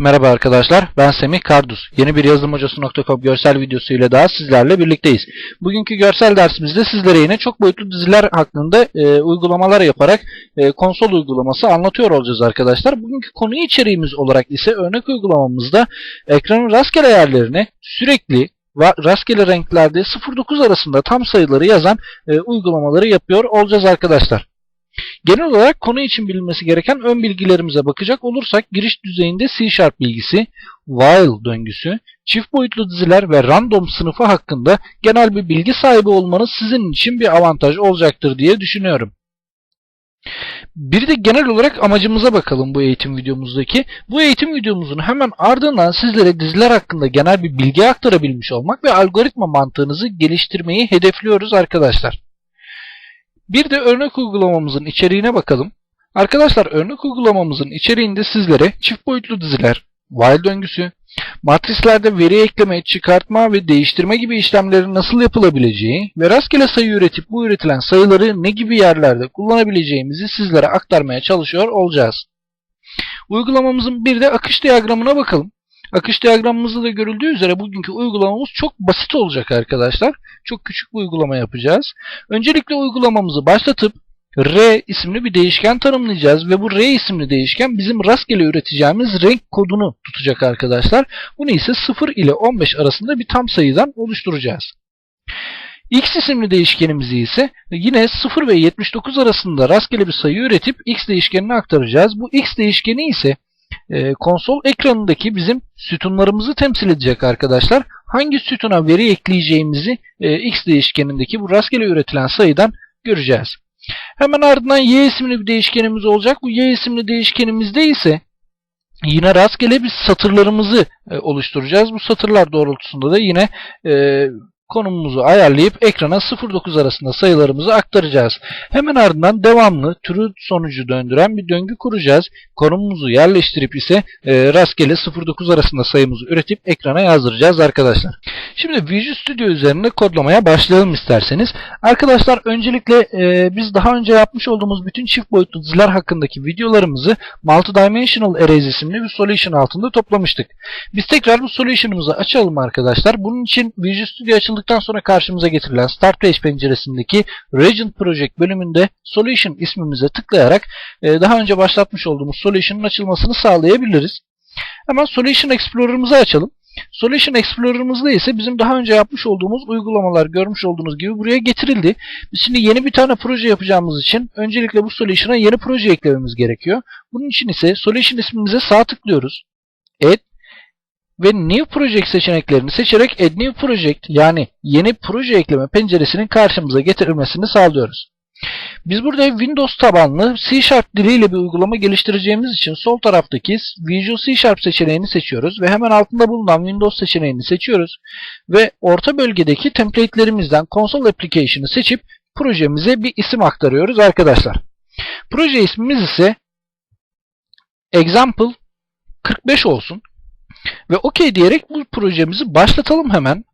Merhaba arkadaşlar, ben Semih Kardus. Yeni bir yazılımhocası.com görsel videosu ile daha sizlerle birlikteyiz. Bugünkü görsel dersimizde sizlere yine çok boyutlu diziler hakkında e, uygulamalar yaparak e, konsol uygulaması anlatıyor olacağız arkadaşlar. Bugünkü konu içeriğimiz olarak ise örnek uygulamamızda ekranın rastgele yerlerine sürekli rastgele renklerde 0-9 arasında tam sayıları yazan e, uygulamaları yapıyor olacağız arkadaşlar. Genel olarak konu için bilinmesi gereken ön bilgilerimize bakacak olursak giriş düzeyinde C Sharp bilgisi, while döngüsü, çift boyutlu diziler ve random sınıfı hakkında genel bir bilgi sahibi olmanız sizin için bir avantaj olacaktır diye düşünüyorum. Bir de genel olarak amacımıza bakalım bu eğitim videomuzdaki. Bu eğitim videomuzun hemen ardından sizlere diziler hakkında genel bir bilgi aktarabilmiş olmak ve algoritma mantığınızı geliştirmeyi hedefliyoruz arkadaşlar. Bir de örnek uygulamamızın içeriğine bakalım. Arkadaşlar örnek uygulamamızın içeriğinde sizlere çift boyutlu diziler, while döngüsü, matrislerde veri ekleme, çıkartma ve değiştirme gibi işlemlerin nasıl yapılabileceği ve rastgele sayı üretip bu üretilen sayıları ne gibi yerlerde kullanabileceğimizi sizlere aktarmaya çalışıyor olacağız. Uygulamamızın bir de akış diyagramına bakalım. Akış diyagramımızda da görüldüğü üzere bugünkü uygulamamız çok basit olacak arkadaşlar. Çok küçük bir uygulama yapacağız. Öncelikle uygulamamızı başlatıp R isimli bir değişken tanımlayacağız ve bu R isimli değişken bizim rastgele üreteceğimiz renk kodunu tutacak arkadaşlar. Bunu ise 0 ile 15 arasında bir tam sayıdan oluşturacağız. X isimli değişkenimizi ise yine 0 ve 79 arasında rastgele bir sayı üretip X değişkenine aktaracağız. Bu X değişkeni ise e, konsol ekranındaki bizim sütunlarımızı temsil edecek arkadaşlar. Hangi sütuna veri ekleyeceğimizi e, X değişkenindeki bu rastgele üretilen sayıdan göreceğiz. Hemen ardından Y isimli bir değişkenimiz olacak. Bu Y isimli değişkenimizde ise yine rastgele bir satırlarımızı e, oluşturacağız. Bu satırlar doğrultusunda da yine e, konumumuzu ayarlayıp ekrana 0-9 arasında sayılarımızı aktaracağız. Hemen ardından devamlı true sonucu döndüren bir döngü kuracağız. Konumumuzu yerleştirip ise e, rastgele 0-9 arasında sayımızı üretip ekrana yazdıracağız arkadaşlar. Şimdi Visual Studio üzerinde kodlamaya başlayalım isterseniz. Arkadaşlar öncelikle e, biz daha önce yapmış olduğumuz bütün çift boyutlu diziler hakkındaki videolarımızı Multidimensional Arrays isimli bir solution altında toplamıştık. Biz tekrar bu solution'ımızı açalım arkadaşlar. Bunun için Visual Studio açıldıktan sonra karşımıza getirilen Start Page penceresindeki Region Project bölümünde Solution ismimize tıklayarak e, daha önce başlatmış olduğumuz solution'ın açılmasını sağlayabiliriz. Hemen Solution Explorer'ımızı açalım. Solution Explorer'ımızda ise bizim daha önce yapmış olduğumuz uygulamalar görmüş olduğunuz gibi buraya getirildi. Biz şimdi yeni bir tane proje yapacağımız için öncelikle bu Solution'a yeni proje eklememiz gerekiyor. Bunun için ise Solution ismimize sağ tıklıyoruz. Add ve New Project seçeneklerini seçerek Add New Project yani yeni proje ekleme penceresinin karşımıza getirilmesini sağlıyoruz. Biz burada Windows tabanlı C Sharp diliyle bir uygulama geliştireceğimiz için sol taraftaki Visual C Sharp seçeneğini seçiyoruz ve hemen altında bulunan Windows seçeneğini seçiyoruz ve orta bölgedeki template'lerimizden Console Application'ı seçip projemize bir isim aktarıyoruz arkadaşlar. Proje ismimiz ise Example 45 olsun ve OK diyerek bu projemizi başlatalım hemen.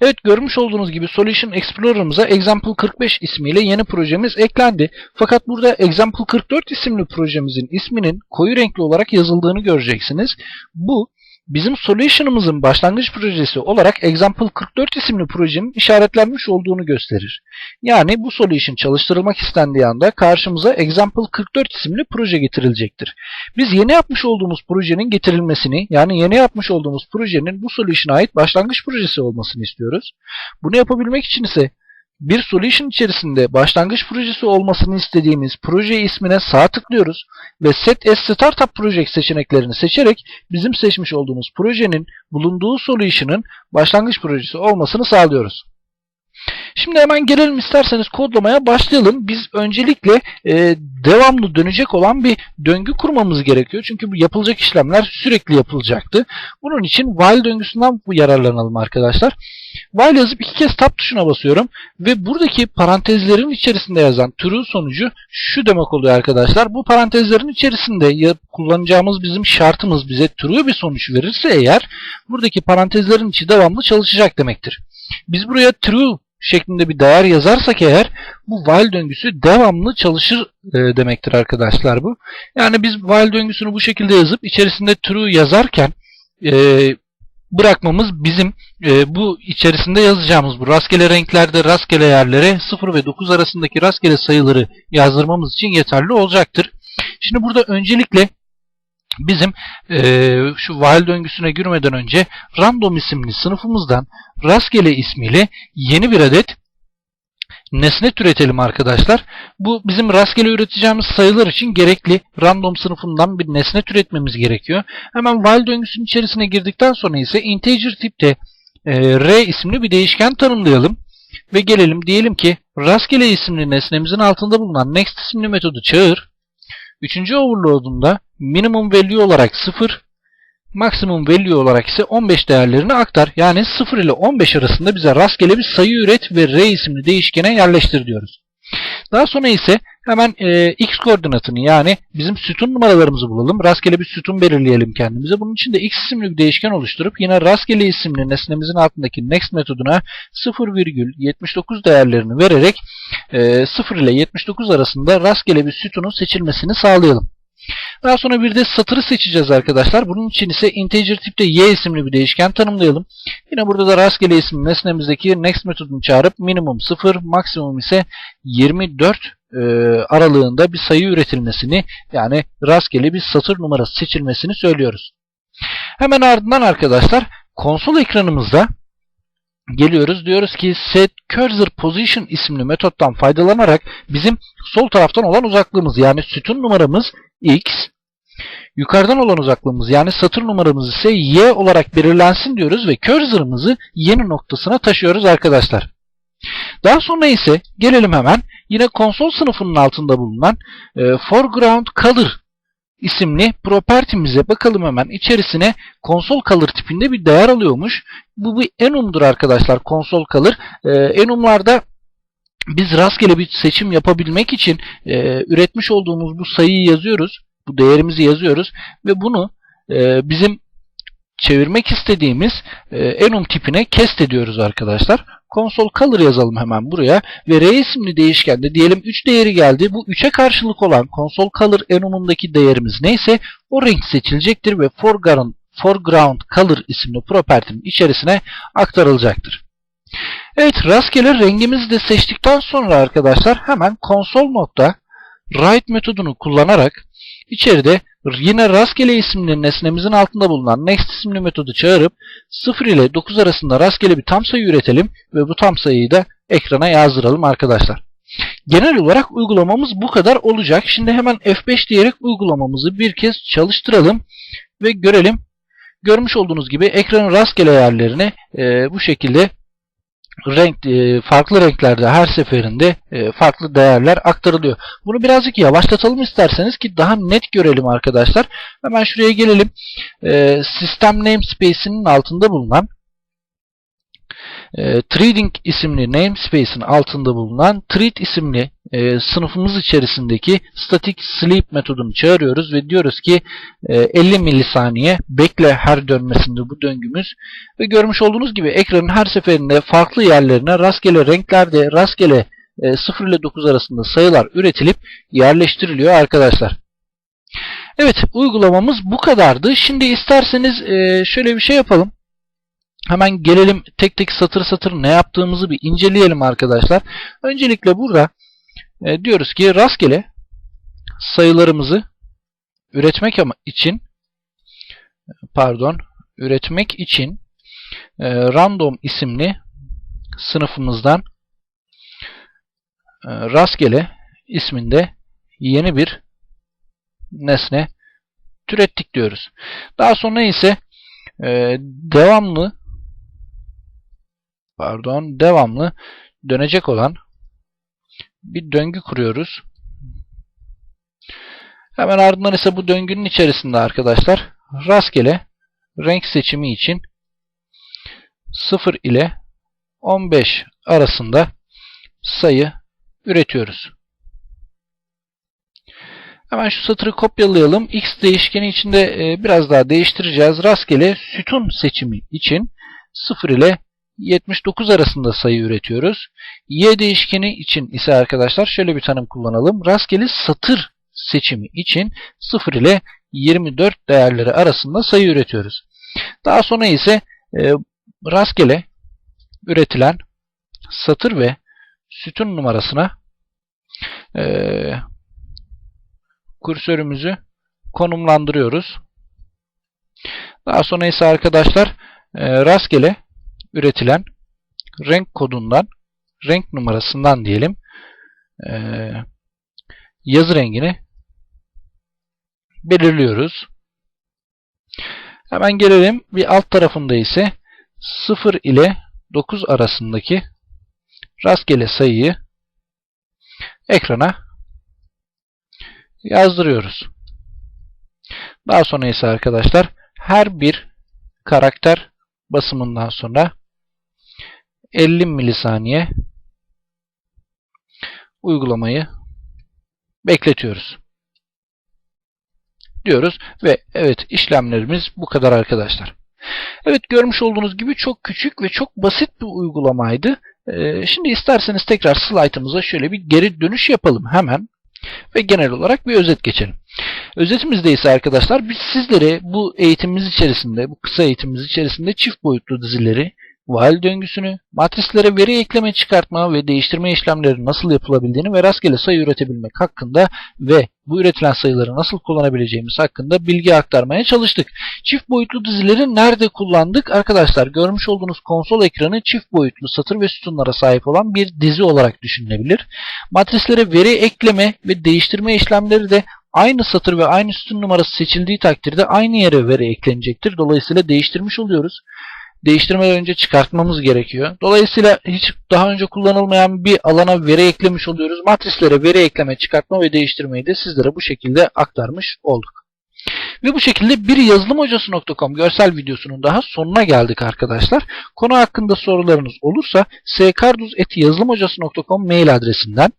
Evet görmüş olduğunuz gibi Solution Explorer'ımıza Example 45 ismiyle yeni projemiz eklendi. Fakat burada Example 44 isimli projemizin isminin koyu renkli olarak yazıldığını göreceksiniz. Bu bizim Solution'ımızın başlangıç projesi olarak Example 44 isimli projenin işaretlenmiş olduğunu gösterir. Yani bu Solution çalıştırılmak istendiği anda karşımıza Example 44 isimli proje getirilecektir. Biz yeni yapmış olduğumuz projenin getirilmesini yani yeni yapmış olduğumuz projenin bu Solution'a ait başlangıç projesi olmasını istiyoruz. Bunu yapabilmek için ise bir solution içerisinde başlangıç projesi olmasını istediğimiz proje ismine sağ tıklıyoruz ve Set as Startup Project seçeneklerini seçerek bizim seçmiş olduğumuz projenin bulunduğu solution'ın başlangıç projesi olmasını sağlıyoruz. Şimdi hemen gelelim isterseniz kodlamaya başlayalım. Biz öncelikle e, devamlı dönecek olan bir döngü kurmamız gerekiyor. Çünkü bu yapılacak işlemler sürekli yapılacaktı. Bunun için while döngüsünden yararlanalım arkadaşlar. While yazıp iki kez tab tuşuna basıyorum ve buradaki parantezlerin içerisinde yazan true sonucu şu demek oluyor arkadaşlar. Bu parantezlerin içerisinde kullanacağımız bizim şartımız bize true bir sonuç verirse eğer buradaki parantezlerin içi devamlı çalışacak demektir. Biz buraya true şeklinde bir değer yazarsak eğer bu while döngüsü devamlı çalışır e, demektir arkadaşlar bu. Yani biz while döngüsünü bu şekilde yazıp içerisinde true yazarken e, bırakmamız bizim e, bu içerisinde yazacağımız bu rastgele renklerde rastgele yerlere 0 ve 9 arasındaki rastgele sayıları yazdırmamız için yeterli olacaktır. Şimdi burada öncelikle bizim e, şu while döngüsüne girmeden önce random isimli sınıfımızdan rastgele ismiyle yeni bir adet nesne türetelim arkadaşlar. Bu bizim rastgele üreteceğimiz sayılar için gerekli random sınıfından bir nesne türetmemiz gerekiyor. Hemen while döngüsünün içerisine girdikten sonra ise integer tipte e, r isimli bir değişken tanımlayalım. Ve gelelim diyelim ki rastgele isimli nesnemizin altında bulunan next isimli metodu çağır. Üçüncü overload'unda minimum value olarak 0, maksimum value olarak ise 15 değerlerini aktar. Yani 0 ile 15 arasında bize rastgele bir sayı üret ve r isimli değişkene yerleştir diyoruz. Daha sonra ise hemen e, x koordinatını yani bizim sütun numaralarımızı bulalım. Rastgele bir sütun belirleyelim kendimize. Bunun için de x isimli bir değişken oluşturup yine rastgele isimli nesnemizin altındaki next metoduna 0,79 değerlerini vererek e, 0 ile 79 arasında rastgele bir sütunun seçilmesini sağlayalım. Daha sonra bir de satırı seçeceğiz arkadaşlar. Bunun için ise integer tipte y isimli bir değişken tanımlayalım. Yine burada da rastgele isimli nesnemizdeki next metodunu çağırıp minimum 0, maksimum ise 24 e, aralığında bir sayı üretilmesini yani rastgele bir satır numarası seçilmesini söylüyoruz. Hemen ardından arkadaşlar konsol ekranımızda geliyoruz. Diyoruz ki set cursor position isimli metottan faydalanarak bizim sol taraftan olan uzaklığımız yani sütun numaramız x, yukarıdan olan uzaklığımız yani satır numaramız ise y olarak belirlensin diyoruz ve cursor'ımızı yeni noktasına taşıyoruz arkadaşlar. Daha sonra ise gelelim hemen yine konsol sınıfının altında bulunan e, foreground color isimli property'mize bakalım hemen. İçerisine konsol color tipinde bir değer alıyormuş. Bu bir enum'dur arkadaşlar konsol color. E, enum'larda biz rastgele bir seçim yapabilmek için e, üretmiş olduğumuz bu sayıyı yazıyoruz. Bu değerimizi yazıyoruz ve bunu e, bizim çevirmek istediğimiz e, enum tipine kest ediyoruz arkadaşlar. Console color yazalım hemen buraya ve r isimli değişkende diyelim 3 değeri geldi. Bu 3'e karşılık olan console color enumundaki değerimiz neyse o renk seçilecektir ve foreground, foreground color isimli property'nin içerisine aktarılacaktır. Evet rastgele rengimizi de seçtikten sonra arkadaşlar hemen console nokta write metodunu kullanarak içeride yine rastgele isimli nesnemizin altında bulunan next isimli metodu çağırıp 0 ile 9 arasında rastgele bir tam sayı üretelim ve bu tam sayıyı da ekrana yazdıralım arkadaşlar. Genel olarak uygulamamız bu kadar olacak. Şimdi hemen F5 diyerek uygulamamızı bir kez çalıştıralım ve görelim. Görmüş olduğunuz gibi ekranın rastgele yerlerine e, bu şekilde renk e, farklı renklerde her seferinde e, farklı değerler aktarılıyor. Bunu birazcık yavaşlatalım isterseniz ki daha net görelim arkadaşlar. Hemen şuraya gelelim. E, System namespace'inin altında bulunan e, trading isimli namespace'in altında bulunan treat isimli e, sınıfımız içerisindeki static sleep metodunu çağırıyoruz ve diyoruz ki e, 50 milisaniye bekle her dönmesinde bu döngümüz ve görmüş olduğunuz gibi ekranın her seferinde farklı yerlerine rastgele renklerde rastgele e, 0 ile 9 arasında sayılar üretilip yerleştiriliyor arkadaşlar. Evet uygulamamız bu kadardı. Şimdi isterseniz e, şöyle bir şey yapalım. Hemen gelelim tek tek satır satır ne yaptığımızı bir inceleyelim arkadaşlar. Öncelikle burada e, diyoruz ki rastgele sayılarımızı üretmek ama için pardon üretmek için e, random isimli sınıfımızdan e, rastgele isminde yeni bir nesne türettik diyoruz. Daha sonra ise e, devamlı pardon devamlı dönecek olan bir döngü kuruyoruz. Hemen ardından ise bu döngünün içerisinde arkadaşlar rastgele renk seçimi için 0 ile 15 arasında sayı üretiyoruz. Hemen şu satırı kopyalayalım. X değişkeni içinde e, biraz daha değiştireceğiz. Rastgele sütun seçimi için 0 ile 79 arasında sayı üretiyoruz. Y değişkeni için ise arkadaşlar şöyle bir tanım kullanalım. Rastgele satır seçimi için 0 ile 24 değerleri arasında sayı üretiyoruz. Daha sonra ise e, rastgele üretilen satır ve sütun numarasına e, kursörümüzü konumlandırıyoruz. Daha sonra ise arkadaşlar e, rastgele üretilen renk kodundan, renk numarasından diyelim e, yazı rengini belirliyoruz. Hemen gelelim bir alt tarafında ise 0 ile 9 arasındaki rastgele sayıyı ekrana yazdırıyoruz. Daha sonra ise arkadaşlar her bir karakter basımından sonra 50 milisaniye uygulamayı bekletiyoruz. Diyoruz ve evet işlemlerimiz bu kadar arkadaşlar. Evet görmüş olduğunuz gibi çok küçük ve çok basit bir uygulamaydı. Ee, şimdi isterseniz tekrar slaytımıza şöyle bir geri dönüş yapalım hemen ve genel olarak bir özet geçelim. Özetimizde ise arkadaşlar biz sizlere bu eğitimimiz içerisinde, bu kısa eğitimimiz içerisinde çift boyutlu dizileri, while döngüsünü, matrislere veri ekleme, çıkartma ve değiştirme işlemleri nasıl yapılabildiğini ve rastgele sayı üretebilmek hakkında ve bu üretilen sayıları nasıl kullanabileceğimiz hakkında bilgi aktarmaya çalıştık. Çift boyutlu dizileri nerede kullandık? Arkadaşlar görmüş olduğunuz konsol ekranı çift boyutlu satır ve sütunlara sahip olan bir dizi olarak düşünülebilir. Matrislere veri ekleme ve değiştirme işlemleri de aynı satır ve aynı sütun numarası seçildiği takdirde aynı yere veri eklenecektir. Dolayısıyla değiştirmiş oluyoruz. Değiştirmeden önce çıkartmamız gerekiyor. Dolayısıyla hiç daha önce kullanılmayan bir alana veri eklemiş oluyoruz. Matrislere veri ekleme, çıkartma ve değiştirmeyi de sizlere bu şekilde aktarmış olduk. Ve bu şekilde bir yazılımhocası.com görsel videosunun daha sonuna geldik arkadaşlar. Konu hakkında sorularınız olursa skarduz.yazılımhocası.com mail adresinden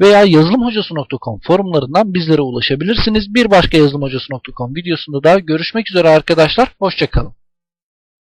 veya yazılımhocası.com forumlarından bizlere ulaşabilirsiniz. Bir başka yazılımhocası.com videosunda daha görüşmek üzere arkadaşlar. Hoşçakalın.